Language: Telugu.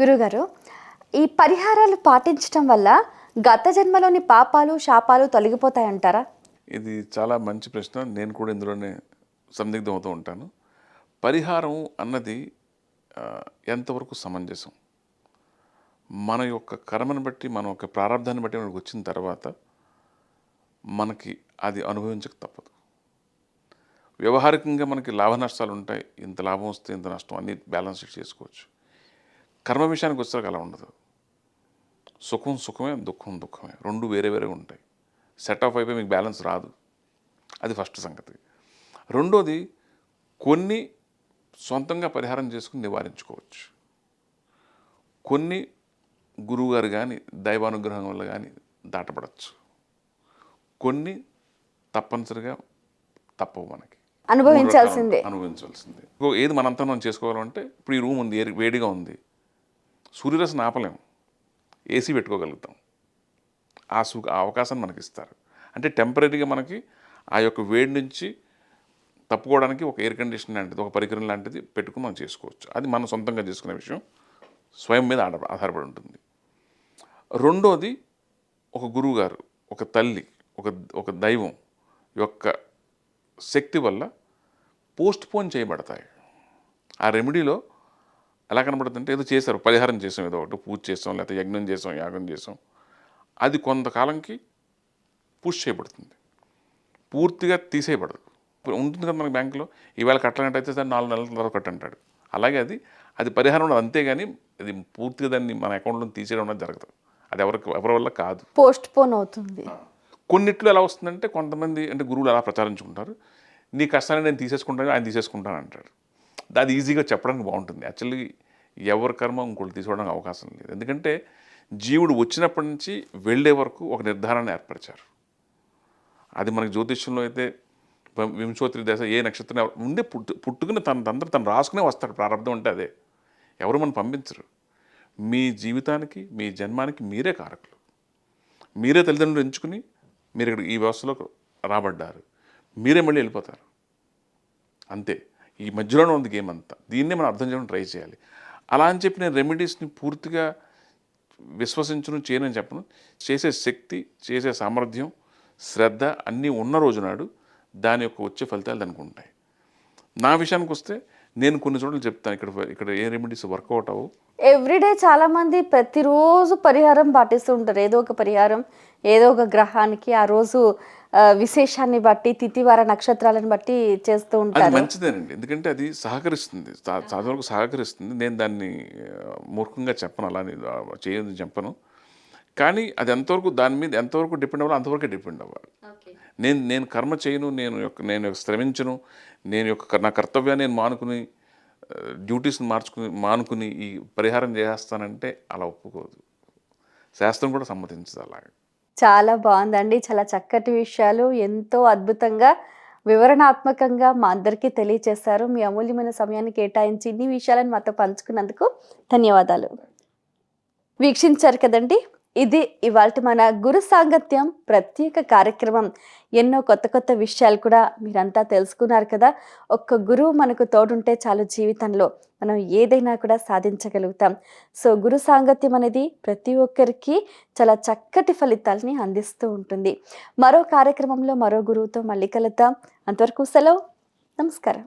గురుగారు ఈ పరిహారాలు పాటించటం వల్ల గత జన్మలోని పాపాలు శాపాలు తొలగిపోతాయంటారా? ఇది చాలా మంచి ప్రశ్న. నేను కూడా ఇందులోనే సందిగ్ధం అవుతూ ఉంటాను. పరిహారం అన్నది ఎంతవరకు సమంజసం? మన యొక్క కర్మను బట్టి మన యొక్క ప్రారంధాన్ని బట్టి మనకు వచ్చిన తర్వాత మనకి అది అనుభవించక తప్పదు. వ్యవహారికంగా మనకి లాభ నష్టాలు ఉంటాయి. ఇంత లాభం వస్తే ఇంత నష్టం అన్ని బ్యాలెన్స్ షీట్ చేసుకోవచ్చు. కర్మ విషయానికి వచ్చేసరికి అలా ఉండదు. సుఖం సుఖమే దుఃఖం దుఃఖమే. రెండు వేరే వేరే ఉంటాయి. సెట్ ఆఫ్ అయిపోయి మీకు బ్యాలెన్స్ రాదు. అది ఫస్ట్ సంగతి. రెండోది కొన్ని సొంతంగా పరిహారం చేసుకుని నివారించుకోవచ్చు. కొన్ని గురువుగారు కానీ దైవానుగ్రహం వల్ల కానీ దాటపడచ్చు. కొన్ని తప్పనిసరిగా తప్పవు మనకి. అనుభవించాల్సిందే. అనుభవించాల్సిందే. ఏది మనంతా మనం చేసుకోవాలంటే ఇప్పుడు ఈ రూమ్ ఉంది వేడిగా ఉంది. సూర్యరశ్మి ఆపలేము ఏసీ పెట్టుకోగలుగుతాం. ఆ సు ఆ అవకాశాన్ని మనకి ఇస్తారు అంటే టెంపరీగా మనకి ఆ యొక్క వేడి నుంచి తప్పుకోవడానికి ఒక ఎయిర్ కండిషన్ లాంటిది ఒక పరికరం లాంటిది పెట్టుకుని మనం చేసుకోవచ్చు. అది మనం సొంతంగా చేసుకునే విషయం. స్వయం మీద ఆధార ఆధారపడి ఉంటుంది. రెండోది ఒక గురువు గారు ఒక తల్లి ఒక ఒక దైవం యొక్క శక్తి వల్ల పోస్ట్ పోన్ చేయబడతాయి. ఆ రెమెడీలో ఎలా కనబడుతుందంటే ఏదో చేశారు పరిహారం చేసాం ఏదో ఒకటి పూజ చేసాం లేకపోతే యజ్ఞం చేసాం యాగం చేసాం అది కొంతకాలంకి పుష్ చేయబడుతుంది. పూర్తిగా తీసేయబడదు. ఉంటుంది కదా మన బ్యాంకులో ఈవేళ కట్టాలంటే సార్ నాలుగు నెలల తర్వాత కట్టంటాడు. అలాగే అది అది పరిహారం ఉండదు అంతేగాని అది పూర్తిగా దాన్ని మన అకౌంట్లో తీసేయడం అనేది జరగదు. అది ఎవరికి ఎవరి వల్ల కాదు. పోస్ట్ పోన్ అవుతుంది. కొన్నిట్లో ఎలా వస్తుందంటే కొంతమంది అంటే గురువులు అలా ప్రచారించుకుంటారు. నీ కష్టాన్ని నేను తీసేసుకుంటాను ఆయన తీసేసుకుంటాను అంటాడు. అది ఈజీగా చెప్పడానికి బాగుంటుంది. యాక్చువల్లీ ఎవరి కర్మ ఇంకోటి తీసుకోవడానికి అవకాశం లేదు. ఎందుకంటే జీవుడు వచ్చినప్పటి నుంచి వెళ్ళే వరకు ఒక నిర్ధారణ ఏర్పరిచారు. అది మనకి జ్యోతిష్యంలో అయితే వింశోత్రి దశ ఏ నక్షత్రం ముందే పుట్టు పుట్టుకుని తన తండ్రి తను రాసుకునే వస్తాడు. ప్రారంభం అంటే అదే. ఎవరు మనం పంపించరు. మీ జీవితానికి మీ జన్మానికి మీరే కారకులు. మీరే తల్లిదండ్రులు ఎంచుకుని మీరు ఇక్కడ ఈ వ్యవస్థలో రాబడ్డారు. మీరే మళ్ళీ వెళ్ళిపోతారు. అంతే. ఈ మధ్యలోనే ఉంది గేమ్ అంతా. దీన్నే మనం అర్థం చేయడం ట్రై చేయాలి. అలా అని చెప్పి నేను రెమెడీస్ని పూర్తిగా విశ్వసించను చేయనని చెప్పను. చేసే శక్తి చేసే సామర్థ్యం శ్రద్ధ అన్నీ ఉన్న రోజు నాడు దాని యొక్క వచ్చే ఫలితాలు దానికి ఉంటాయి. నా విషయానికి వస్తే నేను కొన్ని చోట్ల చెప్తాను. ఇక్కడ ఇక్కడ ఏ రెమెడీస్ వర్కౌట్ అవ్వవు. ఎవ్రీడే చాలా మంది ప్రతిరోజు పరిహారం పాటిస్తూ ఉంటారు. ఏదో ఒక పరిహారం ఏదో ఒక గ్రహానికి ఆ రోజు విశేషాన్ని బట్టి తిథివార నక్షత్రాలను బట్టి చేస్తూ అది ఉంటారు. మంచిదేనండి. ఎందుకంటే అది సహకరిస్తుంది. చా- చాలా వరకు సహకరిస్తుంది. నేను దాన్ని మూర్ఖంగా చెప్పను. అలా చేయదని చెప్పను. కానీ అది ఎంతవరకు దాని మీద ఎంతవరకు డిపెండ్ అవ్వాలి అంతవరకే డిపెండ్ అవ్వాలి. నేను నేను కర్మ చేయను నేను యొక్క నేను శ్రమించను నేను యొక్క నా కర్తవ్యాన్ని నేను మానుకుని డ్యూటీస్ని మార్చుకుని మానుకుని ఈ పరిహారం చేస్తానంటే అలా ఒప్పుకోదు. శాస్త్రం కూడా సమ్మతించదు అలాగే. చాలా బాగుందండి. చాలా చక్కటి విషయాలు ఎంతో అద్భుతంగా వివరణాత్మకంగా మా అందరికీ తెలియచేశారు. మీ అమూల్యమైన సమయాన్ని కేటాయించి ఇన్ని విషయాలను మాతో పంచుకున్నందుకు ధన్యవాదాలు. వీక్షించారు కదండి. ఇది ఇవాళ మన గురు సాంగత్యం ప్రత్యేక కార్యక్రమం. ఎన్నో కొత్త కొత్త విషయాలు కూడా మీరంతా తెలుసుకున్నారు కదా. ఒక్క గురువు మనకు తోడుంటే చాలు జీవితంలో. మనం ఏదైనా కూడా సాధించగలుగుతాం. సో గురు సాంగత్యం అనేది ప్రతి ఒక్కరికి చాలా చక్కటి ఫలితాలని అందిస్తూ ఉంటుంది. మరో కార్యక్రమంలో మరో గురువుతో మళ్ళీ కలుద్దాం. అంతవరకు సెలవు. నమస్కారం.